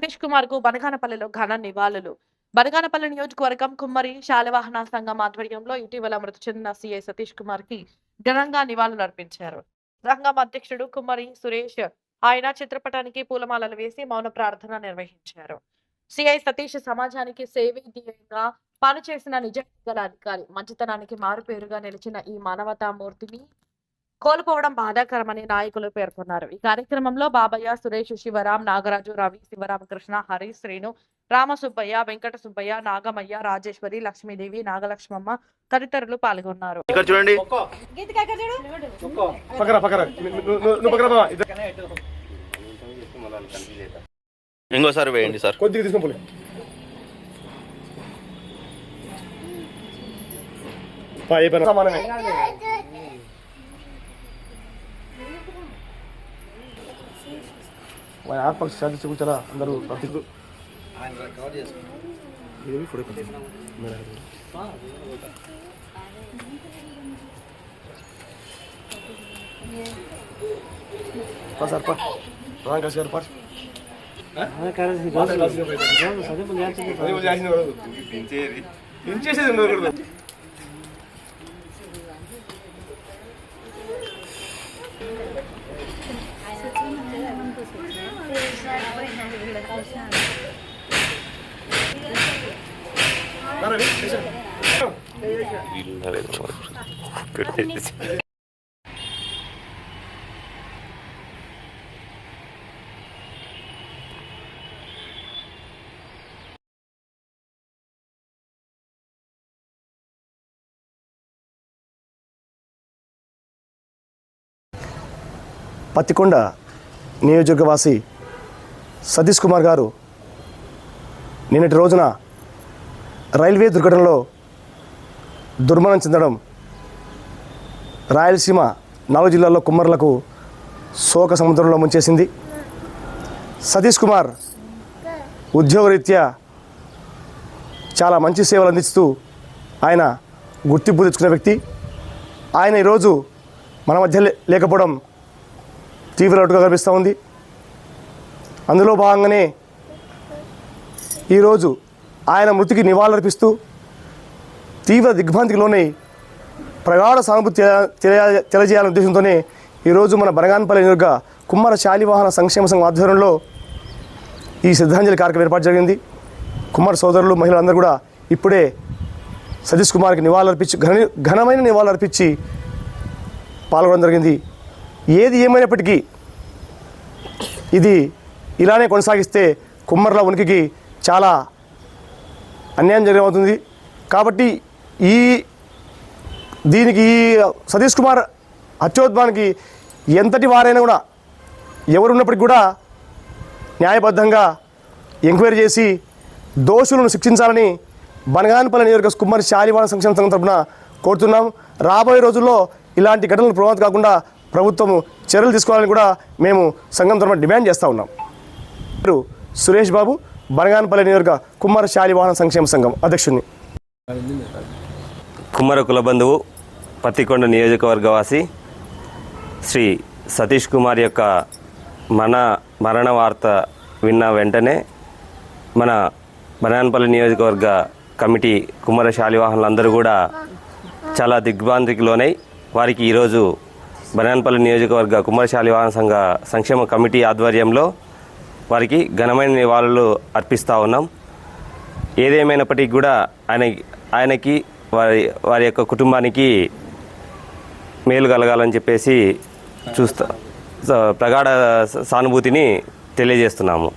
సతీష్ కుమార్కు బనగానపల్లిలో ఘన నివాళులు. బనగానపల్లి నియోజకవర్గం కుమ్మరి శాలవాహన సంఘం ఆధ్వర్యంలో ఇటీవల మృతి చెందిన సిఐ సతీష్ కుమార్కి ఘనంగా నివాళులు అర్పించారు. సంఘం అధ్యక్షుడు కుమ్మరి సురేష్ ఆయన చిత్రపటానికి పూలమాలలు వేసి మౌన ప్రార్థన నిర్వహించారు. సిఐ సతీష్ సమాజానికి సేవే పనిచేసిన నిజాయితీ గల అధికారి మంచితనానికి మారుపేరుగా నిలిచిన ఈ మానవతా మూర్తిని కోల్పోవడం బాధాకరమని నాయకులు పేర్కొన్నారు. ఈ కార్యక్రమంలో బాబయ్య సురేష్ శివరాం నాగరాజు రవి శివరామకృష్ణ హరి శ్రీను రామసుబ్బయ్య వెంకట సుబ్బయ్య నాగమయ్య రాజేశ్వరి లక్ష్మీదేవి నాగలక్ష్మమ్మ తదితరులు పాల్గొన్నారు. చూడండి. ఇంకోసారి వేయండి సార్. కొద్దిగా తీసుకుని పోలే. వారి ఆత్మ శాంతి చూపించారా అందరూ ప్రతి సార్ పా రాంకాశ్ గారు పా దించేసేది ఉండకూడదు పత్తికొండ నియోజకవాసి సతీష్ కుమార్ గారు నిన్నటి రోజున రైల్వే దుర్ఘటనలో దుర్మరణం చెందడం రాయలసీమ నాలుగు జిల్లాల్లో కుమ్మరులకు శోక సముద్రంలో ముంచేసింది. సతీష్ కుమార్ ఉద్యోగరీత్యా చాలా మంచి సేవలు అందిస్తూ ఆయన గుర్తింపు తెచ్చుకున్న వ్యక్తి. ఆయన ఈరోజు మన మధ్య లేకపోవడం తీవ్ర లోటుగా కనిపిస్తూ ఉంది. అందులో భాగంగానే ఈరోజు ఆయన మృతికి నివాళులర్పిస్తూ తీవ్ర దిగ్భాంతికిలోనే ప్రగాఢ సానుభూతి తెలియ- తెలియజేయాలనే ఉద్దేశంతోనే ఈరోజు మన బనగానపల్లి నియోజక కుమ్మర శాలివాహన సంక్షేమ సంఘం ఆధ్వర్యంలో ఈ శ్రద్ధాంజలి కార్యక్రమం ఏర్పాటు జరిగింది. కుమార్ సోదరులు మహిళలందరూ కూడా ఇప్పుడే సతీష్ కుమార్కి నివాళులర్పించి ఘన ఘనమైన నివాళులర్పించి పాల్గొనడం జరిగింది. ఏది ఏమైనప్పటికీ ఇది ఇలానే కొనసాగిస్తే కుమ్మర్ల ఉనికికి చాలా అన్యాయం జరిగవుతుంది కాబట్టి ఈ దీనికి ఈ సతీష్ కుమార్ హత్యోద్భానికి ఎంతటి వారైనా కూడా ఎవరున్నప్పటికీ కూడా న్యాయబద్ధంగా ఎంక్వైరీ చేసి దోషులను శిక్షించాలని బనగానపల్లి నియోజక కుమ్మరి శాలివాన సంక్షేమ సంఘం తరఫున కోరుతున్నాం. రాబోయే రోజుల్లో ఇలాంటి ఘటనలు ప్రమాదం కాకుండా ప్రభుత్వం చర్యలు తీసుకోవాలని కూడా మేము సంఘం తరపున డిమాండ్ చేస్తూ ఉన్నాం. పేరు సురేష్ బాబు బనగానపల్లి నియోజక కుమార శాలివాహన సంక్షేమ సంఘం అధ్యక్షుడిని కుమ్మర కులబంధువు పత్తికొండ నియోజకవర్గవాసి శ్రీ సతీష్ కుమార్ యొక్క మన మరణ వార్త విన్న వెంటనే మన బనాన్పల్లి నియోజకవర్గ కమిటీ కుమ్మర శాలివాహనులందరూ కూడా చాలా దిగ్భ్రాంతికి లోనై వారికి ఈరోజు బనాన్పల్లి నియోజకవర్గ కుమ్మర శాలివాహన సంఘ సంక్షేమ కమిటీ ఆధ్వర్యంలో వారికి ఘనమైన నివాళులు అర్పిస్తూ ఉన్నాం. ఏదేమైనప్పటికీ కూడా ఆయన ఆయనకి వారి వారి యొక్క కుటుంబానికి మేలు కలగాలని చెప్పేసి చూస్తా స- ప్రగాఢ సానుభూతిని తెలియజేస్తున్నాము.